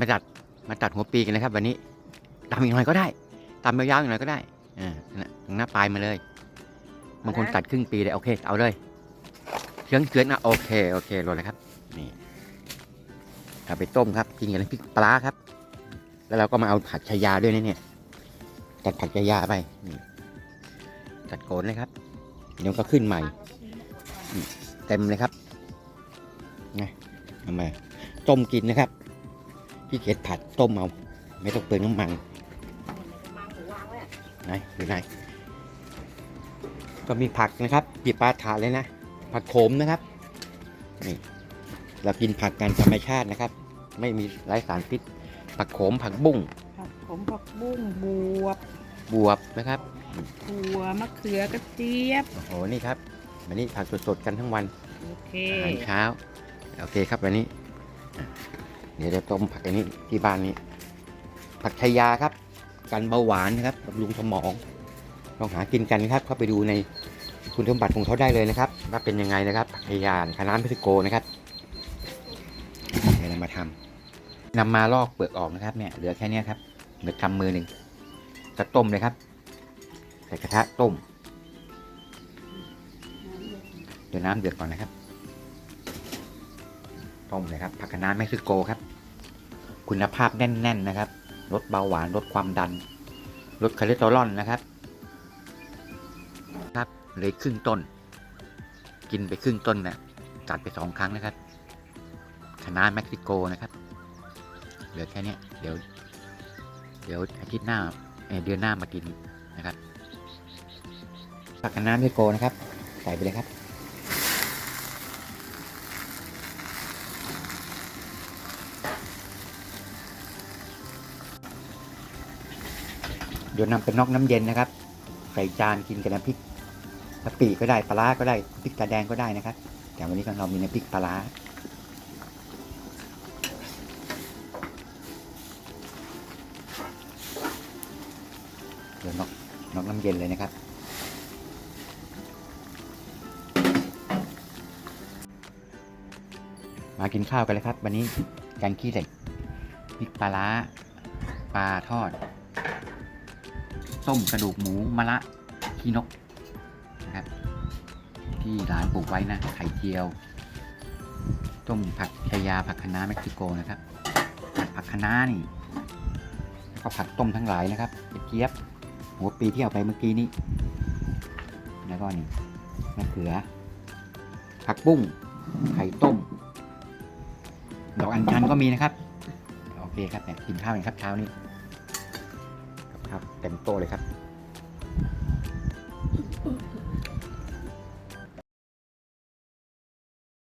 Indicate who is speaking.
Speaker 1: มาตัดมาตัดหัวปีกันนะครับ วันนี้ตำอีกหน่อยก็ได้ตำยาวๆอีกหน่อยก็ได้อ่านั่นน่ะตรงหน้าปลายมาเลยบางคนตัดครึ่งปีเลยโอเค เอาเลยเชื้องเกลือนนะโอเคโอเคโรยเลยครับนี่เอาไปต้มครับกินกับน้ำพริกปลาร้าครับ แล้วเราก็มาเอาผักชายาด้วยนะเนี่ยตัดผักชายาไปนี่ตัดโกนเลยครับเดี๋ยวก็ขึ้นใหม่เต็มเลยครับไงทำไมาต้มกินนะครับ พี่เกดผัดต้มเอา ไม่ต้องเปลืองน้ำมันไหนอยู่ไหนก็มีผักนะครับหยิบปลาถาดเลยนะ ผักโขมนะครับนี่เรากินผักกันธรรมชาตินะครับ ไม่มีไร้สารพิษ ผักโขมผักบุ้ง
Speaker 2: ผักขมผักบุ้งบวบบ
Speaker 1: วบนะครับ
Speaker 2: ถั่วมะเขือกระเจี๊ยบ
Speaker 1: โอ้โหนี่ครับวันนี้ผักสดๆกันทั้งวัน
Speaker 2: โอเค
Speaker 1: อาหารเช้า โอเคครับวันนี้อะ เดี๋ยวจะต้มผักอันนี้ที่บ้านนี้ ผักชายาครับ กันเบาหวานนะครับบำรุงสมอง ลองหากินกันนะครับเข้าไปดูในคุณสมบัติของเขาได้เลยนะครับ ว่าเป็นยังไงนะครับ ผักชายาคณะพิซิโกนะครับเดี๋ยวเรามาทำนำมาลอกเปลือกออกนะครับเนี่ยเหลือแค่นี้ครับเหลือกำมือหนึ่งจะต้มเลยครับใส่กระทะต้มเดี๋ยวน้ำเดือดก่อนนะครับ ต้มเลยครับผักคะน้าเม็กซิโกครับ คุณภาพแน่น ๆนะครับลดเบาหวานลดความดันลดคอเลสเตอรอลนะครับ ครับเลยครึ่งต้น กินไปครึ่งต้นนะตัดไปสองครั้งนะครับคะน้าเม็กซิโกนะครับ เหลือแค่นี้เดี๋ยว เดี๋ยวอาทิตย์หน้าเเดือนหน้ามากินนะครับผักคะน้าเม็กซิโกนะครับ ใส่ไปเลยครับ เดี๋ยวนำเป็นอกน้ำเย็นนะครับ ใส่จานกินกับน้ำพริกกะปิก็ได้ปลาร้าก็ได้พริกตาแดงก็ได้นะครับ แต่วันนี้เรามีน้ำพริกปลาร้าเดี๋ยวนอกนอกน้ำเย็นเลยนะครับ มากินข้าวกันเลยครับ วันนี้แกงขี้เหล็กพริกปลาร้าปลาทอด ต้มกระดูกหมูมะละขี้นกนะครับ ที่ร้านปลูกไว้นะ ไข่เจียวต้มผักชายาผักคะน้าเม็กซิโกนะครับผัดผักคะน้านี่แล้วก็ผัดต้มทั้งหลายนะครับกระเจี๊ยบหัวปีที่เอาไปเมื่อกี้นี้แล้วก็นี่มะเขือ ผักบุ้งไข่ต้มดอกอัญชันก็มีนะครับ โอเคครับเนี่ยกินข้าวกันครับเช้านี้ กับข้าวเต็มโตเลยครับ